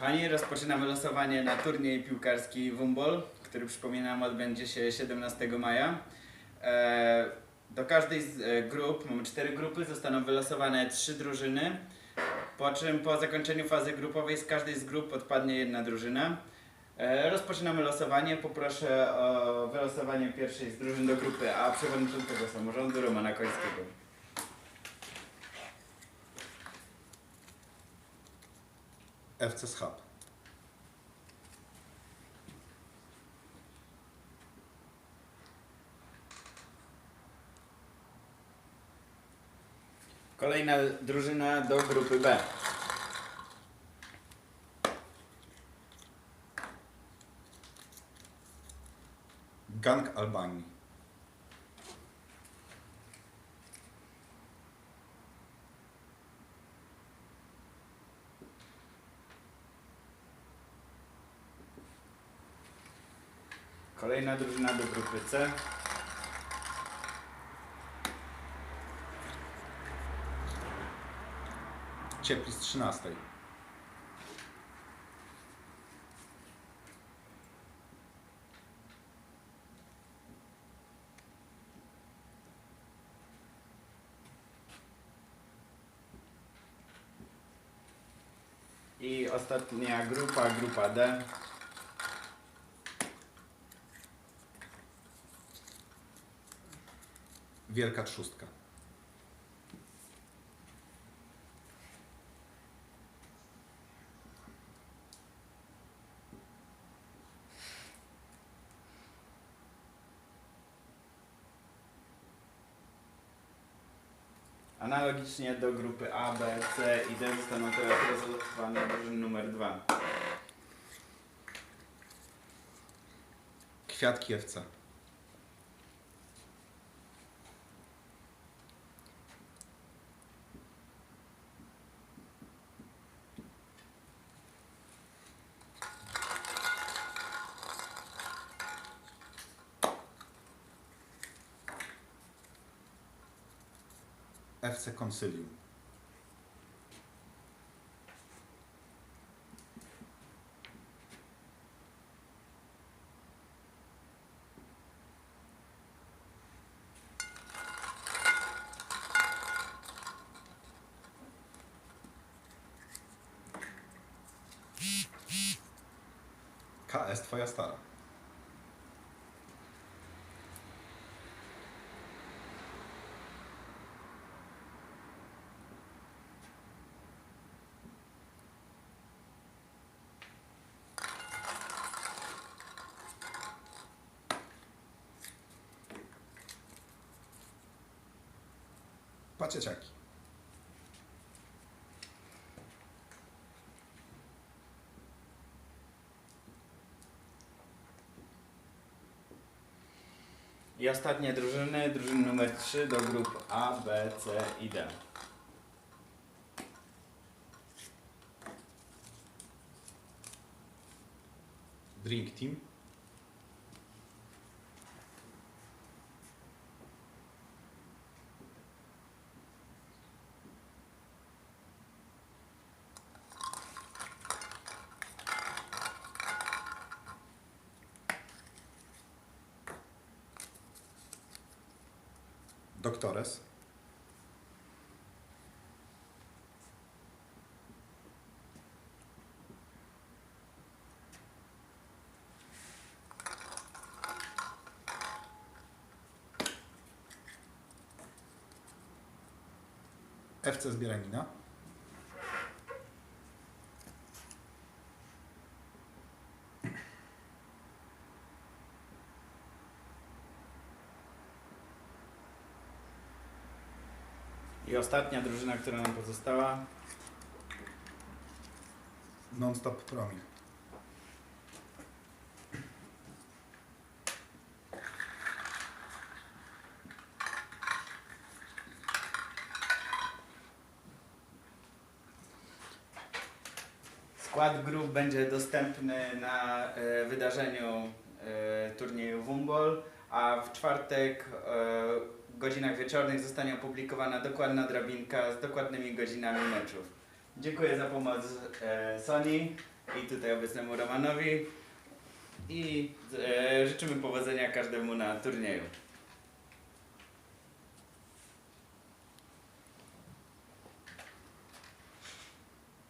Kochani, rozpoczynamy losowanie na turniej piłkarski Wumbol, który przypominam odbędzie się 17 maja. E, do każdej z e, grup, mamy cztery grupy, zostaną wylosowane trzy drużyny, po czym po zakończeniu fazy grupowej z każdej z grup odpadnie jedna drużyna. E, rozpoczynamy losowanie. Poproszę o wylosowanie pierwszej z drużyn do grupy A przewodniczącego samorządu Romana Końskiego. FC Schab. Kolejna drużyna do grupy B. Gang Albanii. Kolejna drużyna do grupy C. Ciepli z 13. I ostatnia grupa, grupa D. Wielka Trzustka. Analogicznie do grupy A, B, C i D zostaną teraz rozlosowane drużyny numer 2. Kwiatki FC. FC Konsylium. KS Twoja stara. Pacieciaki. I ostatnie drużyny, drużyny numer 3 do grup A, B, C i D. Drink Team. Doktores. FC Zbieranina. I ostatnia drużyna, która nam pozostała, Non-stop promil. Skład grup będzie dostępny na e, wydarzeniu e, turnieju Wumbol, a w czwartek e, godzinach wieczornych zostanie opublikowana dokładna drabinka z dokładnymi godzinami meczów. Dziękuję za pomoc e, Sony i tutaj obecnemu Romanowi. I e, życzymy powodzenia każdemu na turnieju.